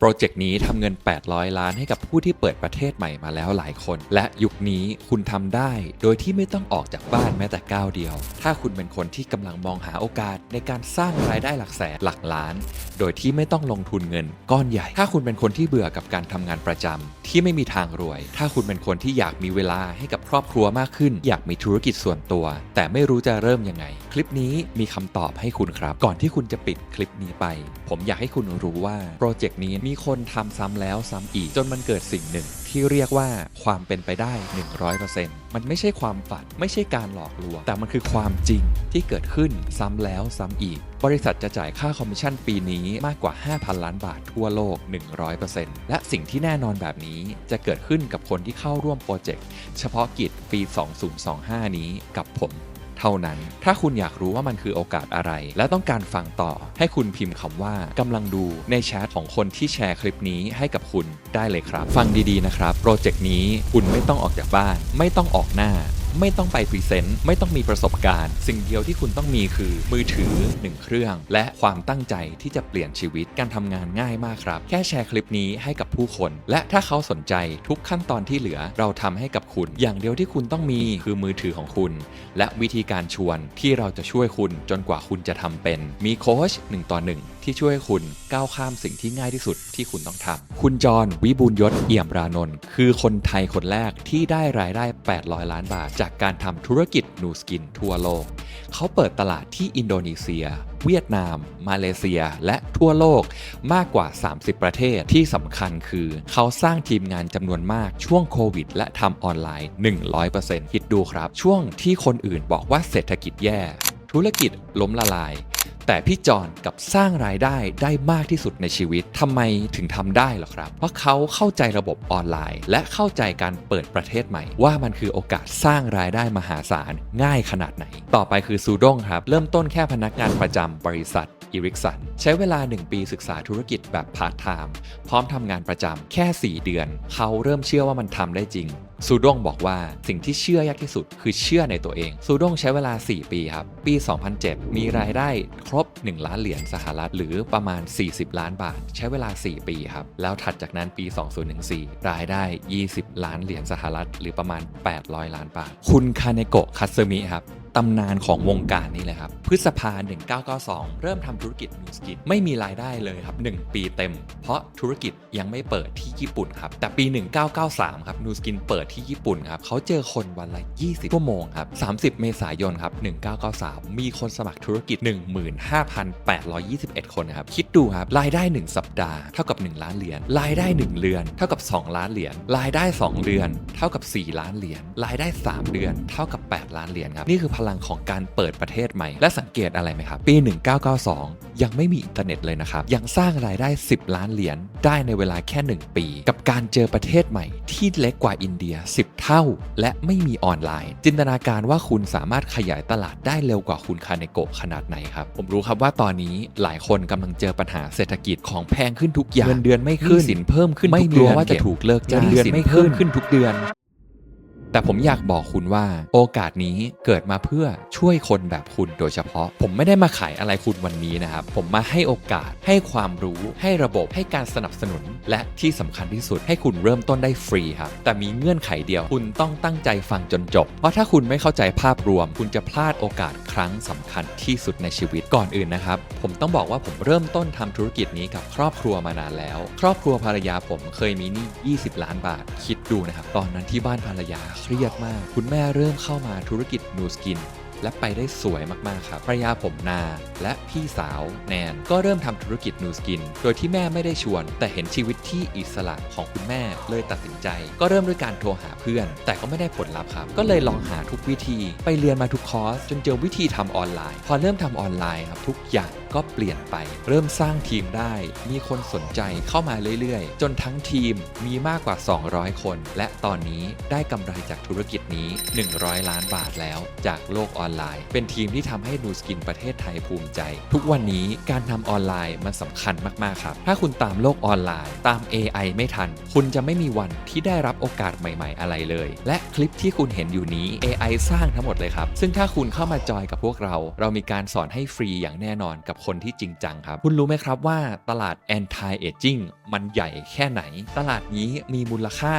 โปรเจกต์นี้ทำเงิน 800 ล้านให้กับผู้ที่เปิดประเทศใหม่มาแล้วหลายคน และยุคนี้คุณทำได้ โดยที่ไม่ต้องออกจากบ้านแม้แต่ก้าวเดียว ถ้าคุณเป็นคนที่กำลังมองหาโอกาสในการสร้างรายได้หลักแสนหลักล้าน โดยที่ไม่ต้องลงทุนเงินก้อนใหญ่ ถ้าคุณเป็นคนที่เบื่อกับการทำงานประจำ ที่ไม่มีทางรวย ถ้าคุณเป็นคนที่อยากมีเวลาให้กับครอบครัวมากขึ้น อยากมีธุรกิจส่วนตัว แต่ไม่รู้จะเริ่มยังไง คลิปนี้มีคำตอบให้คุณครับ ก่อนที่คุณจะปิดคลิปนี้ไป ผมอยากให้คุณรู้ว่าโปรเจกต์นี้มีคนทำซ้ำแล้วซ้ำอีกจนมันเกิดสิ่งหนึ่งที่เรียกว่าความเป็นไปได้ 100%มันไม่ใช่ความฝัน ไม่ใช่การหลอกลวง แต่มันคือความจริงที่เกิดขึ้นซ้ำแล้วซ้ำอีก บริษัทจะจ่ายค่าคอมมิชชั่นปีนี้มากกว่า 5,000 ล้านบาททั่วโลก 100%และสิ่งที่แน่นอนแบบนี้จะเกิดขึ้นกับคนที่เข้าร่วมโปรเจกต์เฉพาะกิจปี 2025 นี้กับผม เท่านั้น ถ้าคุณอยากรู้ว่ามันคือโอกาสอะไร และต้องการฟังต่อ ให้คุณพิมพ์คำว่า กำลังดูในแชทของคนที่แชร์คลิปนี้ให้กับคุณได้เลยครับ ฟังดีๆนะครับ โปรเจกต์นี้คุณไม่ต้องออกจากบ้าน ไม่ต้องออกหน้า ไม่ต้องไปพรีเซนต์ไม่ต้องมีประสบการณ์ สิ่งเดียวที่คุณต้องมีคือมือถือ 1 เครื่อง และความตั้งใจที่จะเปลี่ยนชีวิตการทำงานง่ายมากครับ แค่แชร์คลิปนี้ให้กับผู้คน และถ้าเขาสนใจทุกขั้นตอนที่เหลือเราทำให้กับคุณ อย่างเดียวที่คุณต้องมีคือมือถือของคุณ และวิธีการชวนที่เราจะช่วยคุณจนกว่าคุณจะทำเป็นมีโค้ช1ต่อ1 ที่ช่วยให้คุณก้าวข้ามสิ่งที่ง่ายที่สุดที่คุณต้องทำคุณจรวิบูลยศเอี่ยมรานนท์คือคนไทยคนแรกที่ได้รายได้ 800 ล้านบาท จากการทำธุรกิจนูสกินทั่วโลก เขาเปิดตลาดที่อินโดนีเซีย เวียดนาม มาเลเซีย และทั่วโลกมากกว่า 30 ประเทศที่สำคัญคือ เขาสร้างทีมงานจำนวนมากช่วงโควิด และทำออนไลน์ 100%คิดดูครับ ช่วงที่คนอื่นบอกว่าเศรษฐกิจแย่ ธุรกิจล้มละลาย แต่พี่จอนกับสร้างรายได้ได้มากที่สุดในชีวิตทำไมถึงทำได้หรอครับ เพราะเขาเข้าใจระบบออนไลน์ และเข้าใจการเปิดประเทศใหม่ ว่ามันคือโอกาสสร้างรายได้มหาศาลง่ายขนาดไหน ต่อไปคือซูด้งครับ เริ่มต้นแค่พนักงานประจำบริษัทอีริกสันใช้เวลา 1 ปีศึกษาธุรกิจแบบพาร์ทไทม์พร้อมทำงานประจำแค่ 4 เดือน เขาเริ่มเชื่อว่ามันทำได้จริง ซูด้งบอกว่าสิ่งที่เชื่อยากที่สุดคือเชื่อในตัวเอง ซูด้งใช้เวลา 4 ปีครับ ปี 2007 มีรายได้ครบ 1 ล้านเหรียญสหรัฐ หรือประมาณ 40 ล้านบาท ใช้เวลา 4 ปีครับ แล้วถัดจากนั้นปี 2014 รายได้ 20 ล้านเหรียญสหรัฐ หรือประมาณ 800 ล้านบาท คุณคาเนโกะคัตซึมิครับ ตำนานของวงการนี้เลยครับ พฤษภา 1992 เริ่มทำธุรกิจนูสกินไม่มีรายได้เลยครับ 1 ปีเต็ม เพราะธุรกิจยังไม่เปิดที่ญี่ปุ่นครับ แต่ปี 1993 ครับนูสกินเปิดที่ญี่ปุ่นครับเขาเจอคนวันละ 20 ชั่วโมงครับ 30 เมษายนครับ 1993 มีคนสมัครธุรกิจ 15,821 คนครับ คิดดูครับ รายได้ 1 สัปดาห์เท่ากับ 1 ล้านเหรียญ รายได้ 1 เดือน เท่ากับ 2 ล้านเหรียญ รายได้ 2 เดือน เท่ากับ 4 ล้านเหรียญ รายได้ 3 เดือน เท่ากับ 8 ล้านเหรียญครับ นี่คือพลงของการเปิดประเทศใหม่ และสังเกตอะไรไหมครับ ปี 1992 ยังไม่มีอินเทอร์เน็ตเลยนะครับ ยังสร้างรายได้ 10 ล้านเหรียญได้ในเวลาแค่ 1 ปี กับการเจอประเทศใหม่ ที่เล็กกว่าอินเดีย 10 เท่า และไม่มีออนไลน์ จินตนาการว่าคุณสามารถขยายตลาดได้เร็วกว่าคุณคาเนโกะขนาดไหนครับผมรู้ครับว่าตอนนี้หลายคนกำลังเจอปัญหาเศรษฐกิจของแพงขึ้นทุกอย่างเงินเดือนไม่ขึ้นสินเพิ่มขึ้นไม่กลัวว่าจะถูกเลิกจ้างเดือนไม่ขึ้นขึ้นทุกเดือน แต่ผมอยากบอกคุณว่าโอกาสนี้เกิดมาเพื่อช่วยคนแบบคุณโดยเฉพาะ ผมไม่ได้มาขายอะไรคุณวันนี้นะครับ ผมมาให้โอกาสให้ความรู้ให้ระบบให้การสนับสนุน และที่สำคัญที่สุดให้คุณเริ่มต้นได้ฟรีครับ แต่มีเงื่อนไขเดียวคุณต้องตั้งใจฟังจนจบ เพราะถ้าคุณไม่เข้าใจภาพรวม คุณจะพลาดโอกาสครั้งสำคัญที่สุดในชีวิตก่อนอื่นนะครับ ผมต้องบอกว่าผมเริ่มต้นทำธุรกิจนี้กับครอบครัวมานานแล้ว ครอบครัวภรรยาผมเคยมีหนี้20 ล้านบาท คิดดูนะครับตอนนั้นที่บ้านภรรยาเครียดมาก คุณแม่เริ่มเข้ามาธุรกิจนูสกินและไปได้สวยมากๆครับภรรยาผมนา และพี่สาวแนน ก็เริ่มทำธุรกิจนูสกิน โดยที่แม่ไม่ได้ชวน แต่เห็นชีวิตที่อิสระของคุณแม่เลยตัดสินใจ ก็เริ่มด้วยการโทรหาเพื่อน แต่ก็ไม่ได้ผลลัพธ์ครับ ก็เลยลองหาทุกวิธี ไปเรียนมาทุกคอร์ส จนเจอวิธีทำออนไลน์ พอเริ่มทำออนไลน์ครับทุกอย่าง ก็เปลี่ยนไป เริ่มสร้างทีมได้ มีคนสนใจเข้ามาเรื่อยๆ จนทั้งทีมมีมากกว่า 200 คน และตอนนี้ได้กำไรจากธุรกิจนี้ 100 ล้านบาทแล้วจากโลกออนไลน์ เป็นทีมที่ทำให้นูสกินประเทศไทยภูมิใจ ทุกวันนี้การทำออนไลน์มันสำคัญมากๆครับ ถ้าคุณตามโลกออนไลน์ ตาม AI ไม่ทัน คุณจะไม่มีวันที่ได้รับโอกาสใหม่ๆ อะไรเลย และคลิปที่คุณเห็นอยู่นี้ AI สร้างทั้งหมดเลยครับ ซึ่งถ้าคุณเข้ามาจอยกับพวกเรา เรามีการสอนให้ฟรีอย่างแน่นอนกับคนที่จริงจังครับ คุณรู้ไหมครับว่าตลาด anti aging มันใหญ่แค่ไหน ตลาดนี้มีมูลค่า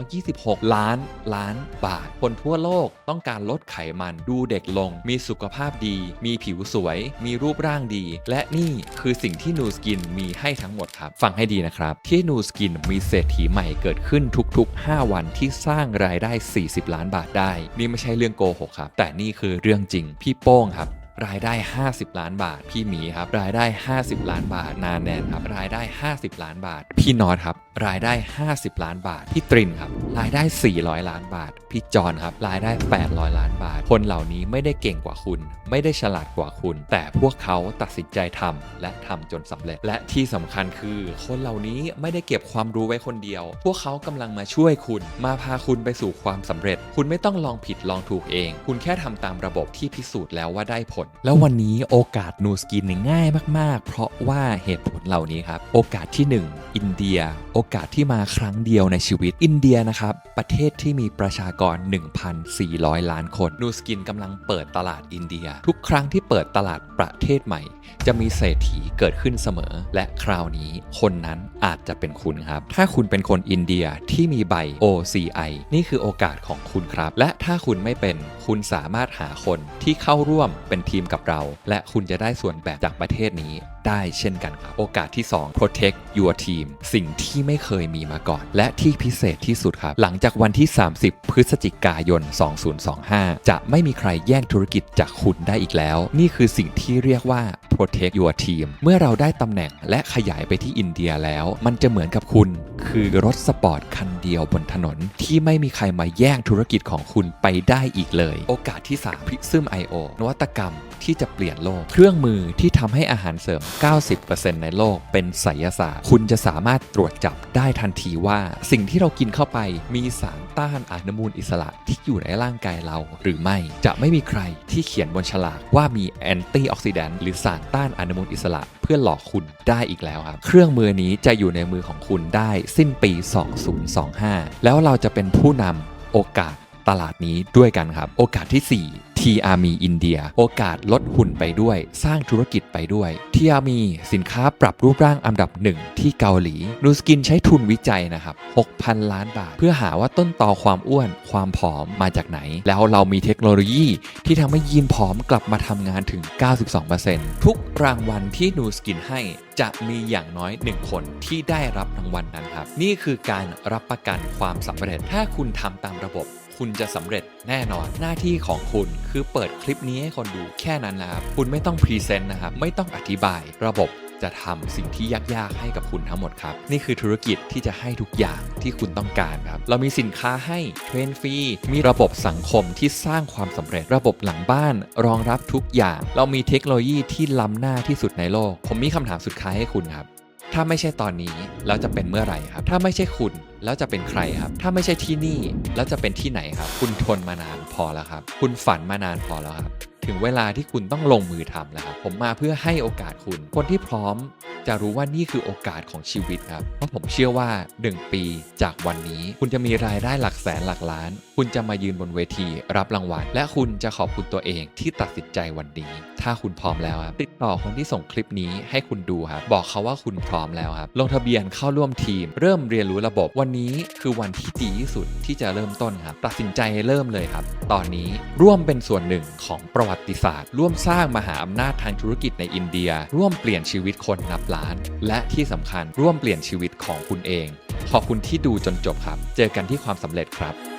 226 ล้านล้านบาท คนทั่วโลกต้องการลดไขมันดูเด็กลง มีสุขภาพดี มีผิวสวย มีรูปร่างดี และนี่คือสิ่งที่นูสกินมีให้ทั้งหมดครับ ฟังให้ดีนะครับ ที่นูสกินมีเศรษฐีใหม่เกิดขึ้นทุกๆ 5 วันที่สร้างรายได้ 40 ล้านบาทได้ นี่ไม่ใช่เรื่องโกหกครับ แต่นี่คือเรื่องจริง พี่โป้งครับ รายได้ 50 ล้านบาท พี่หมีครับ รายได้ 50 ล้านบาท นาแนนครับ รายได้ 50 ล้านบาท พี่นอตครับ รายได้ 50 ล้านบาท พี่ตรินครับ รายได้ 400 ล้านบาท พี่จอนครับ รายได้ 800 ล้านบาท คนเหล่านี้ไม่ได้เก่งกว่าคุณ ไม่ได้ฉลาดกว่าคุณ แต่พวกเขาตัดสินใจทำและทำจนสำเร็จ และที่สำคัญคือ คนเหล่านี้ไม่ได้เก็บความรู้ไว้คนเดียว พวกเขากำลังมาช่วยคุณ มาพาคุณไปสู่ความสำเร็จ คุณไม่ต้องลองผิดลองถูกเอง คุณแค่ทำตามระบบที่พิสูจน์แล้วว่าได้ผลแล้ววันนี้โอกาสนูสกินเนี่ยง่ายมาก ๆ เพราะว่าเหตุผลเหล่านี้ครับ โอกาสที่ 1 อินเดีย โอกาสที่มาครั้งเดียวในชีวิตอินเดียนะครับ ประเทศที่มีประชากร 1,400 ล้านคนนูสกินกำลังเปิดตลาดอินเดีย ทุกครั้งที่เปิดตลาดประเทศใหม่ จะมีเศรษฐีเกิดขึ้นเสมอ และคราวนี้คนนั้นอาจจะเป็นคุณครับ ถ้าคุณเป็นคนอินเดียที่มีใบ OCI นี่คือโอกาสของคุณครับ และถ้าคุณไม่เป็นคุณสามารถหาคนที่เข้าร่วมเป็นทีมกับเรา และคุณจะได้ส่วนแบ่งจากประเทศนี้ ได้เช่นกันครับ โอกาสที่ 2 protect your team สิ่งที่ไม่เคยมีมาก่อน และที่พิเศษที่สุดครับ หลังจากวันที่ 30 พฤศจิกายน 2025 จะไม่มีใครแย่งธุรกิจจากคุณได้อีกแล้ว นี่คือสิ่งที่เรียกว่า protect your team เมื่อเราได้ตำแหน่งและขยายไปที่อินเดียแล้ว มันจะเหมือนกับคุณ คือรถสปอร์ตคันเดียวบนถนน ที่ไม่มีใครมาแย่งธุรกิจของคุณไปได้อีกเลย โอกาสที่3 Prism IO นวัตกรรมที่จะเปลี่ยนโลก เครื่องมือที่ทำให้อาหารเสริม90%ในโลกเป็นไสยศาสตร์ คุณจะสามารถตรวจจับได้ทันทีว่า สิ่งที่เรากินเข้าไปมีสารต้านอนุมูลอิสระที่อยู่ในร่างกายเราหรือไม่ จะไม่มีใครที่เขียนบนฉลากว่ามีแอนตี้ออกซิแดนต์หรือสารต้านอนุมูลอิสระเพื่อหลอกคุณได้อีกแล้วครับ เครื่องมือนี้จะอยู่ในมือของคุณได้สิ้นปี 2025 แล้วเราจะเป็นผู้นำโอกาส ตลาดนี้ด้วยกันครับ โอกาสที่ 4 TRME อินเดีย โอกาสลดหุ่นไปด้วย สร้างธุรกิจไปด้วย TRME สินค้าปรับรูปร่างอันดับหนึ่งที่เกาหลีนูสกินใช้ทุนวิจัยนะครับ 6,000 ล้านบาท เพื่อหาว่าต้นตอความอ้วน ความผอมมาจากไหน แล้วเรามีเทคโนโลยีที่ทำให้ยีนผอมกลับมาทำงานถึง 92%ทุกรางวัลที่นูสกินให้จะมีอย่างน้อย 1 คนที่ได้รับรางวัลนั้นครับ นี่คือการรับประกันความสำเร็จ ถ้าคุณทำตามระบบ คุณจะสำเร็จแน่นอน หน้าที่ของคุณคือเปิดคลิปนี้ให้คนดูแค่นั้นนะครับ คุณไม่ต้องพรีเซนต์นะครับ ไม่ต้องอธิบาย ระบบจะทำสิ่งที่ยากๆให้กับคุณทั้งหมดครับ นี่คือธุรกิจที่จะให้ทุกอย่างที่คุณต้องการครับ เรามีสินค้าให้เทรนฟรี มีระบบสังคมที่สร้างความสำเร็จ ระบบหลังบ้าน รองรับทุกอย่าง เรามีเทคโนโลยีที่ล้ำหน้าที่สุดในโลก ผมมีคำถามสุดท้ายให้คุณครับ ถ้าไม่ใช่ตอนนี้แล้วจะเป็นเมื่อไหร่ครับ ถ้าไม่ใช่คุณแล้วจะเป็นใครครับ ถ้าไม่ใช่ที่นี่แล้วจะเป็นที่ไหนครับ คุณทนมานานพอแล้วครับ คุณฝันมานานพอแล้วครับ ถึงเวลาที่คุณต้องลงมือทำแล้วครับ ผมมาเพื่อให้โอกาสคุณ คนที่พร้อมจะรู้ว่านี่คือโอกาสของชีวิตครับ เพราะผมเชื่อว่า 1 ปีจากวันนี้ คุณจะมีรายได้หลักแสนหลักล้าน คุณจะมายืนบนเวที รับรางวัล และคุณจะขอบคุณตัวเองที่ตัดสินใจวันนี้ถ้าคุณพร้อมแล้วครับติดต่อคนที่ส่งคลิปนี้ให้คุณดูครับบอกเขาว่าคุณพร้อมแล้วครับลงทะเบียนเข้าร่วมทีม เริ่มเรียนรู้ระบบวันนี้คือวันที่ดีที่สุดที่จะเริ่มต้นครับตัดสินใจเริ่มเลยครับ ตอนนี้ร่วมเป็นส่วนหนึ่งของประวัติศาสตร์ ร่วมสร้างมหาอำนาจทางธุรกิจในอินเดีย ร่วมเปลี่ยนชีวิตคนนับล้าน และที่สำคัญร่วมเปลี่ยนชีวิตของคุณเอง ขอบคุณที่ดูจนจบครับ เจอกันที่ความสำเร็จครับ